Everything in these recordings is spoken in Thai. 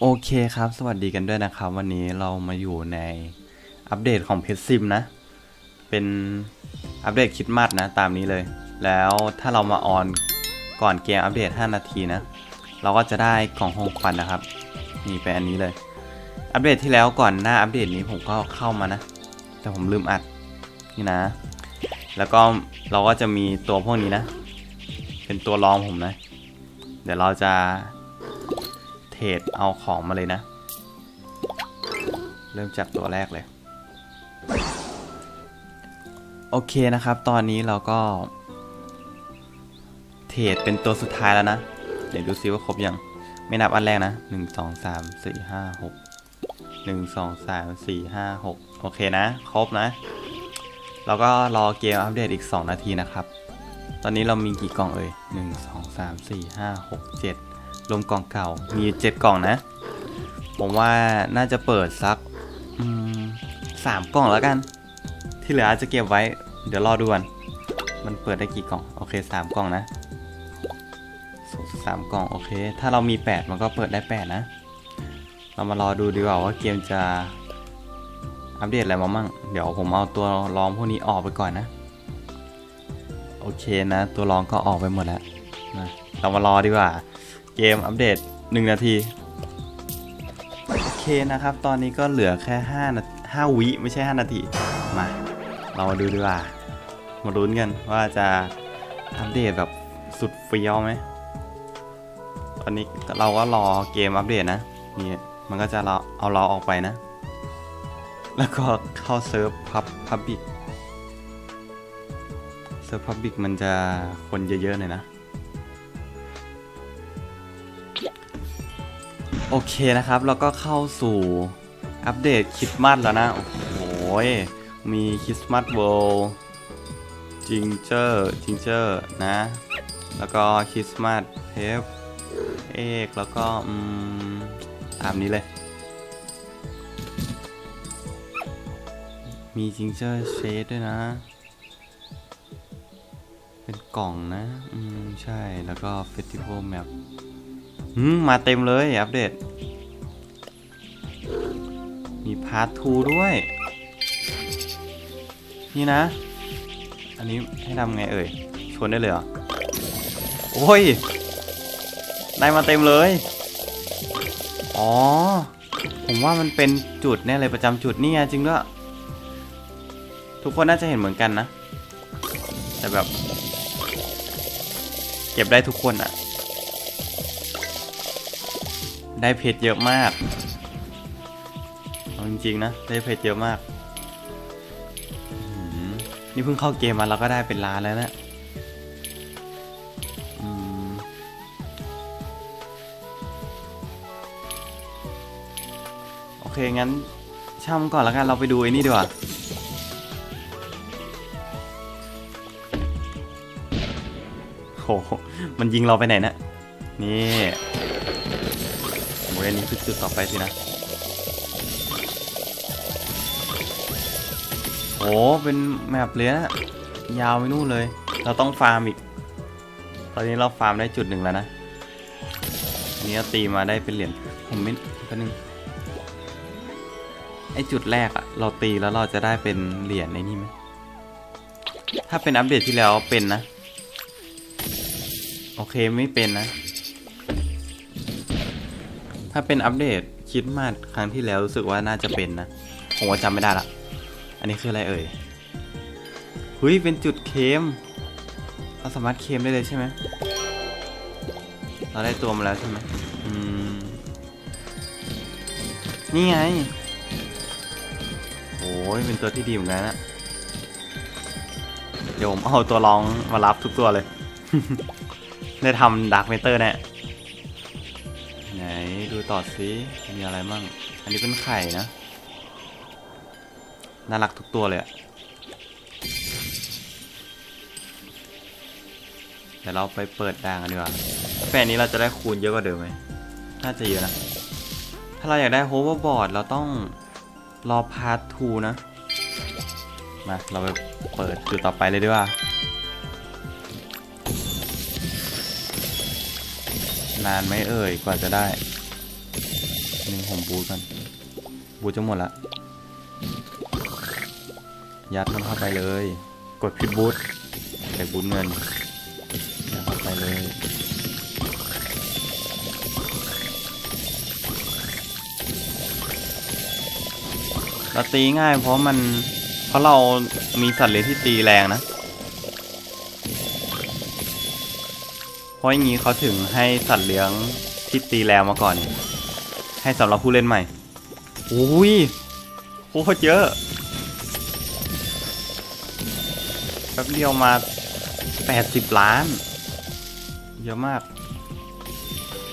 โอเคครับ สวัสดีกันด้วยนะครับ วันนี้เรามาอยู่ในอัปเดตของเพชรซิมนะ เป็นอัปเดตคิดมัดนะ ตามนี้เลย แล้วถ้าเรามาออนก่อนเกมอัปเดต 5 นาทีนะ เราก็จะได้กล่องของขวัญนะครับ นี่เป็นอันนี้เลย อัปเดตที่แล้วก่อนหน้าอัปเดตนี้ผมก็เข้ามานะ แต่ผมลืมอัดนี่นะ แล้วก็เราก็จะมีตัวพวกนี้นะ เป็นตัวรองผมนะ เดี๋ยวเราจะ เทรดเอาของมาเลยนะ เริ่มจากตัวแรกเลย โอเคนะครับ ตอนนี้เราก็ เทรดเป็นตัวสุดท้ายแล้วนะ เดี๋ยวดูซิว่าครบยัง ไม่นับอันแรกนะหนึ่งสองสามสี่ห้าหกหนึ่งสองสามสี่ห้าหกโอเคนะ ครบนะเราก็รอเกมอัปเดตอีก 2 นาทีนะครับ ตอนนี้เรามีกี่กล่องเอ่ยหนึ่งสองสามสี่ห้าหกเจ็ด รวมกล่องเก่า มีเจ็ดกล่องนะ ผมว่าน่าจะเปิดสักสามกล่องแล้วกัน ที่เหลืออาจจะเก็บไว้ เดี๋ยวรอดูกันมันเปิดได้กี่กล่อง โอเคสามกล่องนะสามกล่อง โอเค ถ้าเรามีแปดมันก็เปิดได้แปดนะ เรามารอดูดีกว่าว่าเกมจะอัปเดตอะไรมามั่ง เดี๋ยวผมเอาตัวรองพวกนี้ออกไปก่อนนะ โอเคนะ ตัวรองก็ออกไปหมดแล้วนะเรามารอดีกว่า เกมอัปเดต 1 นาที โอเคนะครับ ตอนนี้ก็เหลือแค่5นา5วิไม่ใช่ 5 นาที มา เรามาดูดีกว่า มาลุ้นกันว่าจะอัปเดตแบบสุดเฟี้ยวไหม ตอนนี้เราก็รอเกมอัปเดตนะ นี่มันก็จะเราเอาเราออกไปนะ แล้วก็เข้าเซิร์ฟพับพับบิกเซิร์ฟพับบิกมันจะคนเยอะๆหน่อยนะ โอเคนะครับ แล้วก็เข้าสู่อัปเดตคริสต์มาสแล้วนะ โอ้โหยมีคริสต์มาสเวิลด์จิงเจอร์จิงเจอร์นะ แล้วก็คริสต์มาสเทปเอกแล้วก็อืมตามนี้เลย มีจิงเจอร์เชดด้วยนะ เป็นกล่องนะ อืม ใช่แล้วก็เฟสติวัลแมป อืมมาเต็มเลยอัปเดต มีพาร์ททูด้วย นี่นะ อันนี้ให้ทำไงเอ่ย ชวนได้เลยเหรอ โอ้ย ได้มาเต็มเลย อ๋อ ผมว่ามันเป็นจุดแน่เลยประจำจุดนี่ไงจริงด้วย ทุกคนน่าจะเห็นเหมือนกันนะ แต่แบบ เก็บได้ทุกคนอะ ได้เพชรเยอะมากเอาจริงๆนะ ได้เพชรเยอะมาก นี่เพิ่งเข้าเกมมาเราก็ได้เป็นล้านแล้วนะอโอเค งั้นช่ำก่อนแล้วกัน เราไปดูไอ้นี่ดีกว่าโห มันยิงเราไปไหนนะ นี่ อ้ยอันนี้คือจุดต่อไปสินะ โอ้เป็นแมปเลยนะยาวไปนู่นเลย เราต้องฟาร์มอีก ตอนนี้เราฟาร์มได้จุดหนึ่งแล้วนะอันนี้เราตีมาได้เป็นเหรียญ ผมไม่แป๊บนึงไอจุดแรกอะเราตีแล้วเราจะได้เป็นเหรียญในนี่ไหม ถ้าเป็นอัปเดตที่แล้วเป็นนะ โอเคไม่เป็นนะ ถ้าเป็นอัปเดตคิดมาสครั้งที่แล้วรู้สึกว่าน่าจะเป็นนะผมว่าจำไม่ได้ละ อันนี้คืออะไรเอ่ยเฮ้ยเป็นจุดเค็มเราสามารถเค็มได้เลยใช่ไหมเราได้ตัวมาแล้วใช่ไหมอืมนี่ไงโอ้ยเป็นตัวที่ดีเหมือนกันนะเดี๋ยวผมเอาตัวรองมารับทุกตัวเลย ได้ทำดาร์กเมเตอร์แน่ ไหนดูต่อสิมีอะไรมั่ง อันนี้เป็นไข่นะ น่ารักทุกตัวเลยอะเดี๋ยวเราไปเปิดด่างกันดีกว่าแปลนี้เราจะได้คูณเยอะกว่าเดิมไหม น่าจะเยอะนะ ถ้าเราอยากได้โฮเวอร์บอร์ดเราต้องรอพาร์ททูนะ มา เราไปเปิดจุดต่อไปเลยดีกว่า นานไหมเอ่ยกว่าจะได้หนึ่งผมบูทกันบูทจะหมดละ ยัดมันเข้าไปเลย กดผิดบูทใส่บูทเงินยัดเข้าไปเลยเราตีง่ายเพราะมันเพราะเรามีสัตว์เลี้ยงที่ตีแรงนะ ราะอย่างนี้เขาถึงให้สัตว์เลี้ยงที่ตีแรงมาก่อน ให้สำหรับผู้เล่นใหม่อุ้ยโคตรเยอะแป๊บเดียวมา 80 ล้าน เยอะมาก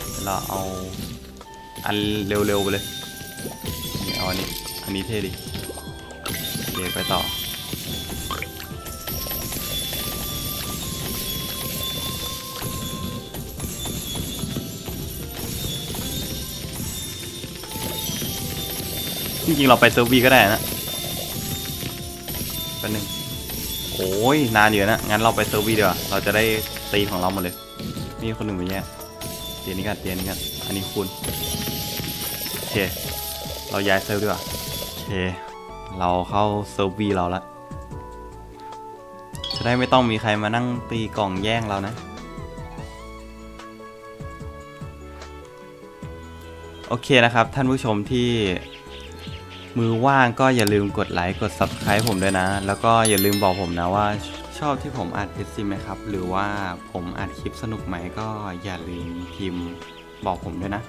เดี๋ยวเราเอาอันเร็วๆไปเลย เอาอันนี้ อันนี้เท่ดิเดี๋ยวไปต่อ จริงๆเราไปเซอร์วีก็ได้นะแป๊บนึงโอ้ยนานอยู่นะ งั้นเราไปเซอร์วีดีกว่า เราจะได้ตีของเราหมดเลยนี่คนหนึ่งไปแย่เตียนนี้กันเตียนนี้กัน อันนี้คุณโอเค เราย้ายเซิร์ฟดีกว่าโอเค เราเข้าเซิร์ฟวีเราละจะได้ไม่ต้องมีใครมานั่งตีกล่องแย่งเรานะ โอเคนะครับ ท่านผู้ชมที่ มือว่างก็อย่าลืมกดไลค์กด Subscribe ผมด้วยนะ แล้วก็อย่าลืมบอกผมนะว่าชอบที่ผมอัดคลิปซิมไหมครับ หรือว่าผมอัดคลิปสนุกไหมก็อย่าลืมพิมพ์บอกผมด้วยนะ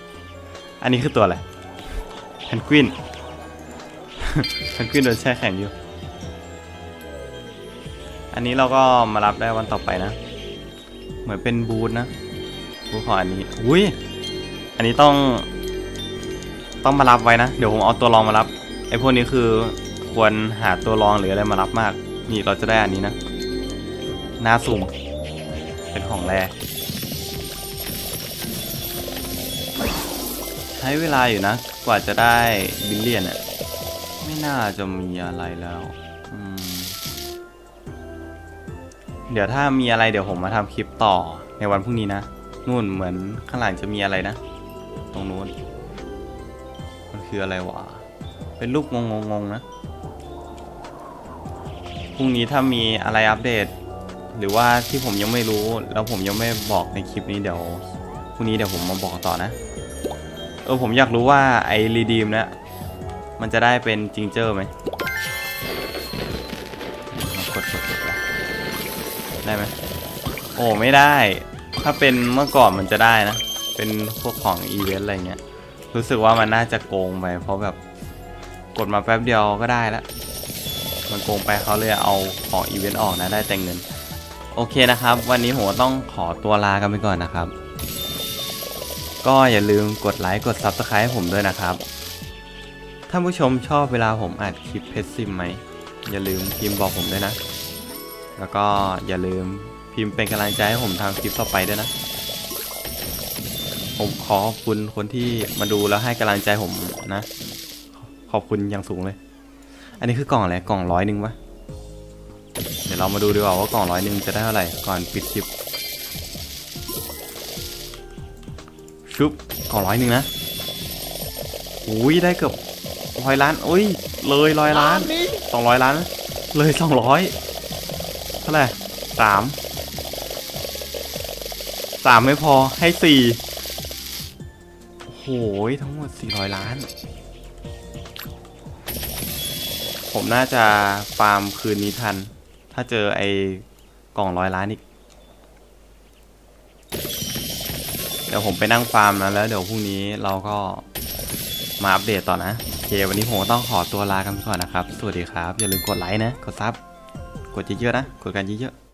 อันนี้คือตัวอะไรเพนกวินเพนกวินโดนแช่แข็งอยู่ อันนี้เราก็มารับได้วันต่อไปนะ เหมือนเป็นบูธนะบูธของอันนี้อุ้ยอันนี้ต้องต้องมารับไว้นะ เดี๋ยวผมเอาตัวรองมารับ พวกนี้คือควรหาตัวรองหรืออะไรมารับมาก นี่เราจะได้อันนี้นะหน้าสุ่ม เป็นของแรใช้เวลาอยู่นะ กว่าจะได้บิลเลียนอะไม่น่าจะมีอะไรแล้วเดี๋ยวถ้ามีอะไรเดี๋ยวผมมาทำคลิปต่อในวันพรุ่งนี้นะ นู่นเหมือนข้างหลังจะมีอะไรนะ ตรงนู้น มันคืออะไรวะ เป็นรูปงงๆๆนะ พรุ่งนี้ถ้ามีอะไรอัปเดต หรือว่าที่ผมยังไม่รู้แล้วผมยังไม่บอกในคลิปนี้เดี๋ยวพรุ่งนี้เดี๋ยวผมมาบอกต่อนะ เออผมอยากรู้ว่าไอ้รีดีมเนี่ยมันจะได้เป็นจิงเจอร์ไหมกดกดกดไปได้ไหมโอ้ไม่ได้ ถ้าเป็นเมื่อก่อนมันจะได้นะ เป็นพวกของอีเวนต์อะไรเงี้ย รู้สึกว่ามันน่าจะโกงไปเพราะแบบ กดมาแป๊บเดียวก็ได้ล้วมันโกงไปเขาเลยเอาของอีเวนต์ออกนะได้แต่เงิน โอเคนะครับ วันนี้ผมต้องขอตัวลากันไปก่อนนะครับ ก็อย่าลืมกดไลค์กด Subscribe ให้ผมด้วยนะครับท่านผู้ชมชอบเวลาผมอัดคลิปเพชรซิมไหมอย่าลืมพิมพ์บอกผมด้วยนะ แล้วก็อย่าลืมพิมพ์เป็นกำลังใจให้ผมทำคลิปต่อไปด้วยนะ ผมขอขอบคุณคนที่มาดูแล้วให้กำลังใจผมนะ ขอบคุณอย่างสูงเลย อันนี้คือกล่องอะไรกล่องร้อยหนึ่งปะเดี๋ยวเรามาดูดีกว่าว่ากล่องร้อยหนึ่งจะได้เท่าไหร่ก่อนปิดคลิปชุบกล่องร้อยหนึ่งนะอุ้ยได้เกือบร้อยล้านอุ้ยเลยร้อยล้านสองร้อยล้าน เลยสองร้อยเท่าไหร่สามสามไม่พอให้สี่โอ้โหทั้งหมดสี่ร้อยล้าน ผมน่าจะฟาร์มคืนนี้ทัน ถ้าเจอไอ้กล่องร้อยล้านอีก เดี๋ยวผมไปนั่งฟาร์มนะแล้วเดี๋ยวพรุ่งนี้เราก็มาอัปเดตต่อนะโอเควันนี้ผมต้องขอตัวลากันก่อนนะครับ สวัสดีครับ อย่าลืมกดไลค์นะ กดซับ กดเยอะๆนะ กดกันเยอะๆ